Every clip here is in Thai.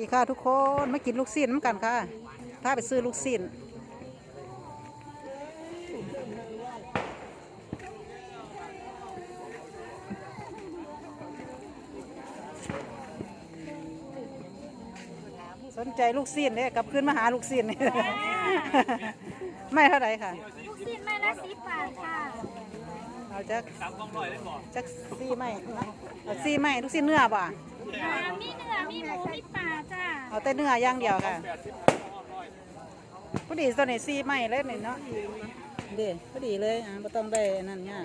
ดีค่ะทุกคนมากินลูกซีนน้ำกันค่ะถ้าไปซื้อลูกซีนสนใจลูกซีนเนี่ยกลับขึ้นมาหาลูกซีนนี่ไม่เท่าไหร่ค่ะ ลูกชิ้นไม้ละสิบบาทค่ะ เอาจักจักซี่ไม่เอาซี่ไม่ลูกซีนเนื้อป่ะ อ่ามีเนื้อ มีหมู มีปลาจ้าเอาแต่เนื้อย่างเดียวค่ะพอดีตัวนี้ซี่ไม่เลยนี่เนาะเด็พอดีเลยอะไม่ต้องได้อันนั่นเนี่ย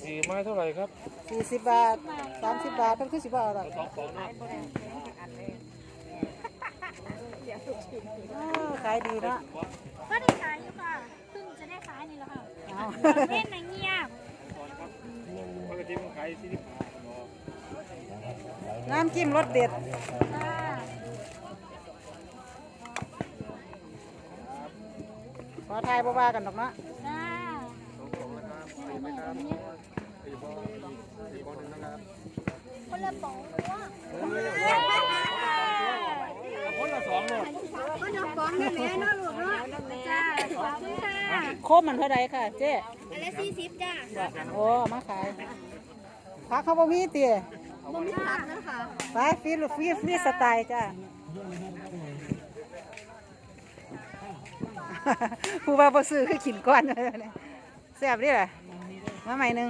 สี่ไม้เท่าไหร่ครับสี่สิบบาทสามสิบบาทเพิ่นคือสิบบาทหรอกอ้าวขายดีเนาะก็ได้ขายอยู่ค่ะเพิ่งจะได้ขายนี่แหละค่ะเอาเล่นในเงียบปกติมันขายสี่สิบห้าเนาะน้ำจิ้มรสเด็ดจ้าขอทายบ่ว่ากันดอกเนาะจ้าคนละป๋องวะคนละสองเนาะคนละป๋องนั่นแหละเนาะลูกเนาะจ้าขอบคุณค่ะโคมมันเท่าไรค่ะเจ๊อันละสี่สิบจ้าโอ้เอามาขายพักเขาบ่มีเตี๋ย บ่มีผักนะคะไปฟรีลูกฟรีฟรีสไตล์จ้าผู้ว่าบ่ซื้อคือขินก้อนเลยแซ่บดิล่ะมาใหม่หนึง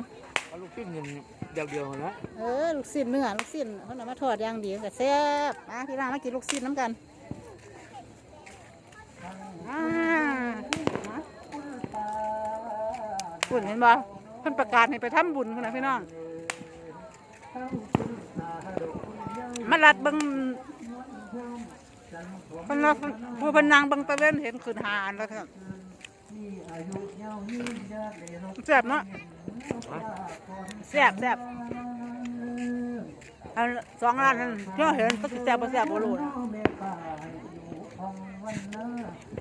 เอาลูกปิ้งเงินเดียวเดียวๆนะเออลูกชิ้นเนื้อลูกชิ้นเขานำมาทอดอย่างดีก็แซ่บมาพี่น้องมากินลูกชิ้นน้ำกันอ่ามาบุญเห็นบ่เพิ่นประกาศให้ไปทำบุญพุ่นนะพี่น้อง มาลัดบังเพิ่นว่าผู้พนังบังตะเล่นเห็นขืนหานแล้วครับแซ่บเนาะแซ่บแซ่บอันสองร้านนั้นเที่ยวเห็นก็แซ่บบ่แซ่บบ่รู้ วันนา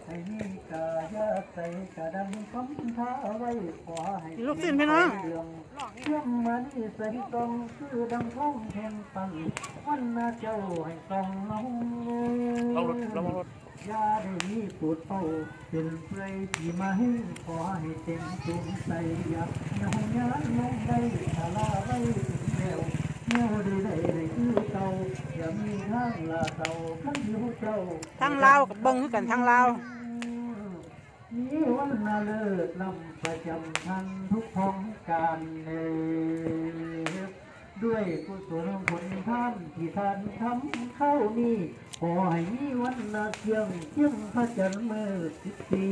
ใครมีกายาใจกระดังคำท้าไว้ขอให้ลูกชิ้นพี่น้องเชื่อมมันใส่กองคือดังท้องแทนปังวันนาเจ้าให้กองน้องลองรถลองรถ ยาได้มีปูดเป้าเป็นเปรยที่มาให้ขอให้เต็มตุงใส่ยากเงายานลงได้ทลาไว้แล้ว เงี้ยวด้ได้ได้คือเก่าอย่ามีทางลาเต่าขันอยู่เจ้าทั้งลาวกับเบิ่งคือกันทั้งลาวมีวันนาเลิศลำประจำทันทุกท้องการเนด้วยกุศลผลท่านที่ท่านทำเข้านี่ขอให้มีวันนาเที่ยงเที่ยงพระจันทร์มือสิบปี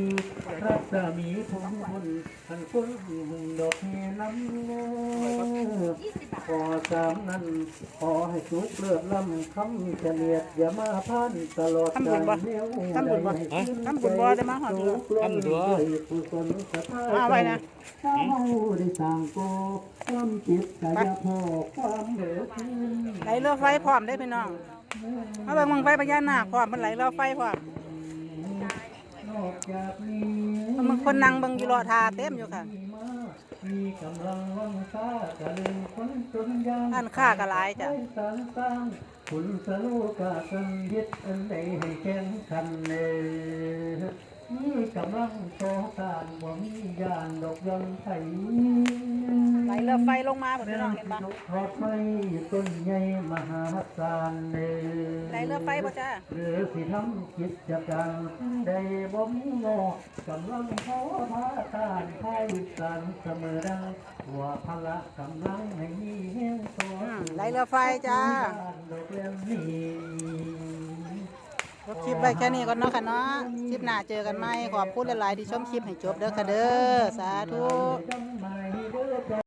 รัศมีพงพุนพันคนหึงดอกแห่น้ำเน ขอสามนั้นขอให้สุขเลือดลำคำเฉลียดอย่ามาพันตลอดทำบุญบ่กาลเลี้ยวทำบุญบ่ทำบุญบ่ได้มาหอดเรือทำด้วยกุศลศรัทธาเอาไว้นะเจ้าได้สร้างโกความจิตกายพอความเดือดร้อนไหลเรือไฟพร้อมได้อพี่น้องมาเบิ่งเบิ่งไฟพญานาคพร้อมมันไหลเรือไฟพร้อมนอกจากนี้มันคนนั่งเบิ่งอยู่รอทาเต็มอยู่ค่ะ มีมามีกำลังวังค่าจะเล่นคนจนยางอันค่าก็หลายจ้ะได้สร้างสร้างคุณสโลกาสันยึดอันใดให้แข็งขันเนมีกำลังต่อต้านบ่มียานดอกยังไทยไหลเรือไฟลงมาพุ่นพี่น้องเห็นปะขอบไม้ต้นใหญ่มหาศาลเนไหล เรือไฟบ่จ้าหรือสิทำกิจการใดบ่มีงอกกำลังขอพาตานภายสันเสมอดังหัวพละกำลังให้มีแห่งตัวอืมไหลเรือไฟจ้าดอกเลี้ยงนี้จบคลิปไว้แค่นี้ก่อนเนาะค่ะเนาะ คลิปหน้าเจอกันไหมขอบคุณหลายๆที่ชมคลิปให้จบเด้อค่ะเด้อ สาธุจำไม่เด้อ